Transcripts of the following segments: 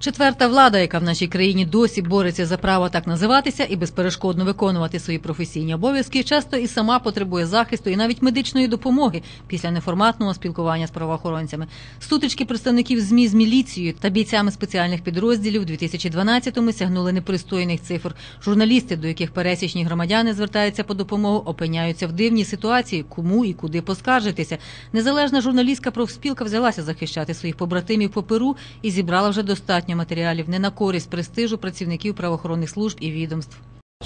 Четверта влада, яка в нашій країні досі бореться за право так називатися і безперешкодно виконувати свої професійні обов'язки, часто і сама потребує захисту і навіть медичної допомоги після неформатного спілкування з правоохоронцями. Сутички представників ЗМІ з міліцією та бійцями спеціальних підрозділів у 2012-му сягнули непристойних цифр. Журналісти, до яких пересічні громадяни звертаються по допомогу, опиняються в дивній ситуації, кому і куди поскаржитися. Незалежна журналістська профспілка взялася захищати своїх побратимів по Перу і зібрала вже достатньо матеріалів не на користь престижу працівників правоохоронних служб і відомств.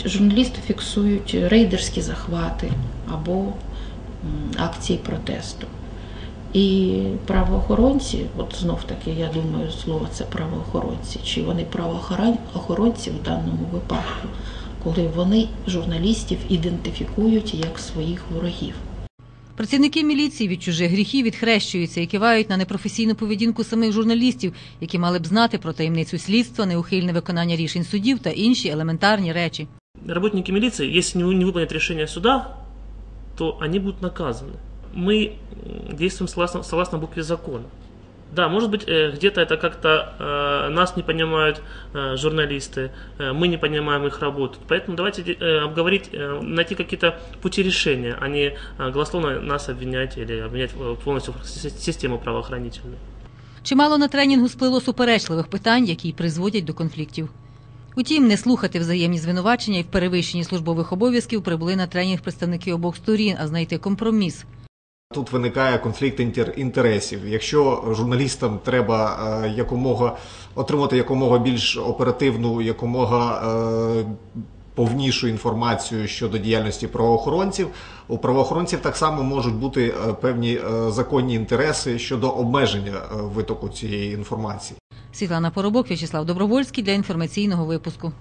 Журналісти фіксують рейдерські захвати або акції протесту. І правоохоронці, от знов таки, я думаю, слово це правоохоронці, чи вони правоохоронці в даному випадку, коли вони журналістів ідентифікують як своїх ворогів. Працівники міліції від чужих гріхів відхрещуються і кивають на непрофесійну поведінку самих журналістів, які мали б знати про таємницю слідства, неухильне виконання рішень судів та інші елементарні речі. Работники милиции, если не, не выполнят решение суда, то они будут наказаны. Мы м, действуем согласно, согласно букве закона. Да, может быть, э, где-то это как-то э, нас не понимают э, журналисты, э, мы не понимаем их работу. Поэтому давайте э, обговорить, э, найти какие-то пути решения, а не э, голословно нас обвинять или обвинять э, полностью си- систему правоохранительную. Чимало на тренінгу сплило суперечливих питань, які й призводять до конфліктів. Утім, не слухати взаємні звинувачення і в перевищенні службових обов'язків прибули на тренінг представники обох сторін, а знайти компроміс. Тут виникає конфлікт інтер- інтересів. Якщо журналістам треба е, якомога отримати якомога більш оперативну, якомога е, повнішу інформацію щодо діяльності правоохоронців, у правоохоронців так само можуть бути е, певні законні інтереси щодо обмеження витоку цієї інформації. Світлана Поробок, В'ячеслав Добровольський для інформаційного випуску.